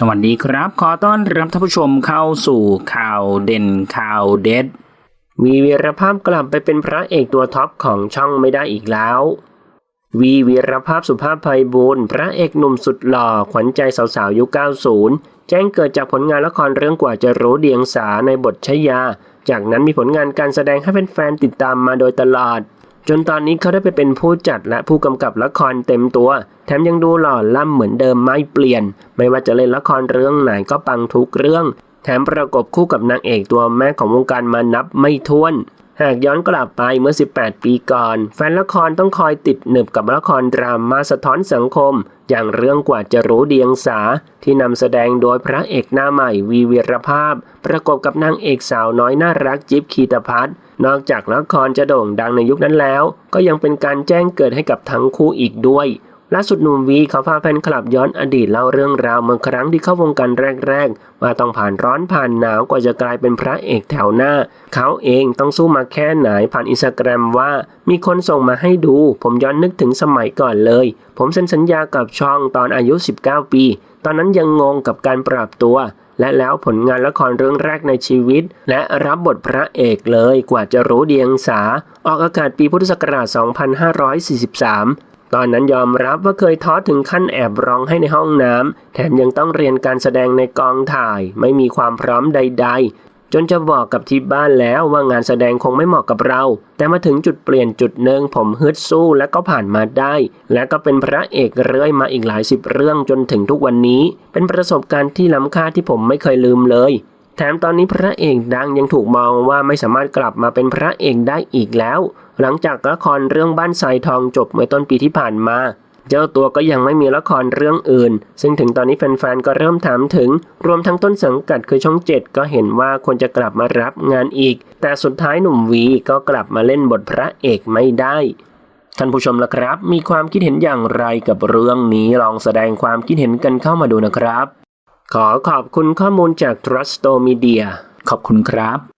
สวัสดีครับ ขอต้อนรับท่านผู้ชมเข้าสู่ข่าวเด่นข่าวเด็ด วีวีรภาพกลับไปเป็นพระเอกตัวท็อปของช่องไม่ได้อีกแล้ว วีวีรภาพสุภาพไพบูลย์พระเอกหนุ่มสุดหล่อขวัญใจสาวๆยุค 90 แจ้งเกิดจากผลงานละครเรื่องกว่าจะรู้เดียงสาในบทชยา จากนั้นมีผลงานการแสดงให้แฟนๆติดตามมาโดยตลอด จนตอนนี้เขาได้ไปเป็นผู้จัดและผู้กำกับละครเต็มตัว แถมยังดูหล่อล่ำเหมือนเดิมไม่เปลี่ยน ไม่ว่าจะเล่นละครเรื่องไหนก็ปังทุกเรื่อง แถมประกบคู่กับนางเอกตัวแม่ของวงการมานับไม่ถ้วน หากย้อนกลับไปเมื่อ 18 ปีก่อน แฟนละครต้องคอยติดหนึบกับละครดราม่าสะท้อนสังคม อย่างเรื่องกว่าจะรู้เดียงสา ที่นำแสดงโดยพระเอกหน้าใหม่วีวีรภาพ ประกบกับนางเอกสาวน้อยน่ารักจิ๊บคีตพัฒน์นอกจากละครจะโด่งดังในยุคนั้นแล้ว ก็ยังเป็นการแจ้งเกิดให้กับทั้งคู่อีกด้วย ล่าสุดหนุ่มวีเขาพาแฟนคลับย้อนอดีตเล่าเรื่องราวเมื่อครั้งที่เข้าวงการแรกๆ ว่าต้องผ่านร้อนผ่านหนาวกว่าจะกลายเป็นพระเอกแถวหน้า เขาเองต้องสู้มาแค่ไหนผ่านอินสตาแกรมว่า มีคนส่งมาให้ดู ผมย้อนนึกถึงสมัยก่อนเลย ผมเซ็นสัญญากับช่องตอนอายุ 19 ปี ตอนนั้นยังงงกับการปรับตัวและแล้วผลงานละครเรื่องแรกในชีวิต และรับบทพระเอกเลยกว่าจะรู้เดียงสา ออกอากาศปีพุทธศักราช 2543 ตอนนั้นยอมรับว่าเคยท้อถึงขั้นแอบร้องให้ในห้องน้ำแถมยังต้องเรียนการแสดงในกองถ่าย ไม่มีความพร้อมใด ๆ จนจะบอกกับที่บ้านแล้วว่างานแสดงคงไม่เหมาะกับเรา แต่มาถึงจุดเปลี่ยนจุดหนึ่งผมฮึดสู้และก็ผ่านมาได้ และก็เป็นพระเอกเรื่อยมาอีกหลายสิบเรื่องจนถึงทุกวันนี้ เป็นประสบการณ์ที่ล้ำค่าที่ผมไม่เคยลืมเลยแถมตอนนี้พระเอกดังยังถูกมองว่าไม่สามารถกลับมาเป็นพระเอกได้อีกแล้ว หลังจากละครเรื่องบ้านทรายทองจบเมื่อต้นปีที่ผ่านมา เจ้าตัวก็ยังไม่มีละครเรื่องอื่น ซึ่งถึงตอนนี้แฟนๆก็เริ่มถามถึง รวมทั้งต้นสังกัดคือช่องเจ็ดก็เห็นว่าควรจะกลับมารับงานอีก แต่สุดท้ายหนุ่มวีก็กลับมาเล่นบทพระเอกไม่ได้ท่านผู้ชมล่ะครับ มีความคิดเห็นอย่างไรกับเรื่องนี้ลองแสดงความคิดเห็นกันเข้ามาดูนะครับ ขอขอบคุณข้อมูลจาก Trusto Media ขอบคุณครับ